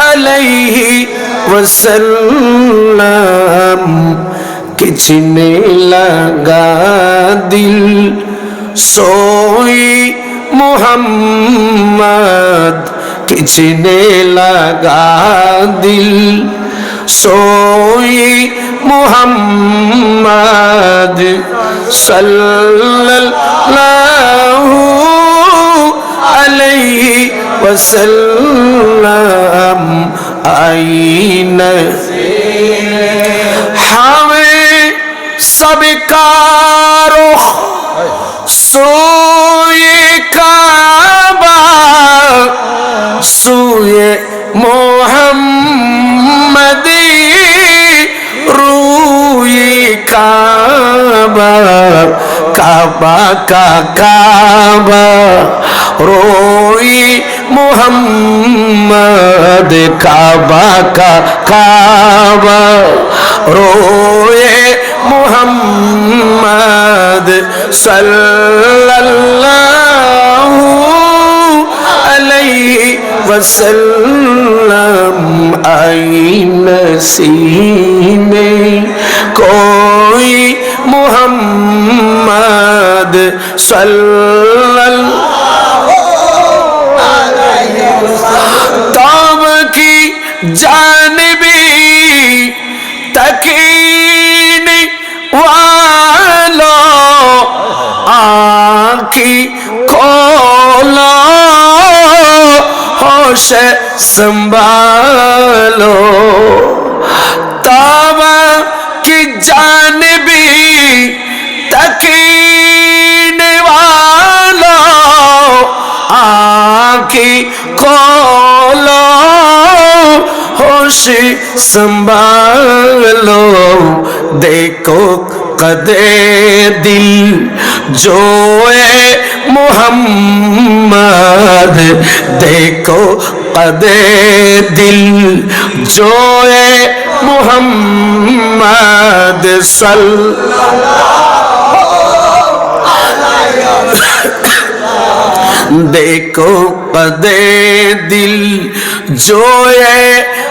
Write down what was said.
عليه وسلم किचने लगा दिल सोई मोहम्मद किचने लगा दिल सोई मोहम्मद सल्लल्लाहु وسلم أين ہمیں سب کا رخ سوئے کعبہ سوئے محمد روئے کعبہ کعبہ کا کعبہ روئے মোহাম্মদ কাবা কা কাবা। রোয়ে মোহাম্মদ সাল্লাল্লাহু আলাইহি وسلم عین سینے کوئی محمد صلی اللہ জানবি তকিন ওয়ালো আঁখি খোলো হোশ সম্ভালো তাবা কি জান संभालो देखो कदे दिल जो है मोहम्मद। देखो कदे दिल जो है मोहम्मद। सल देखो पदे दिल जो है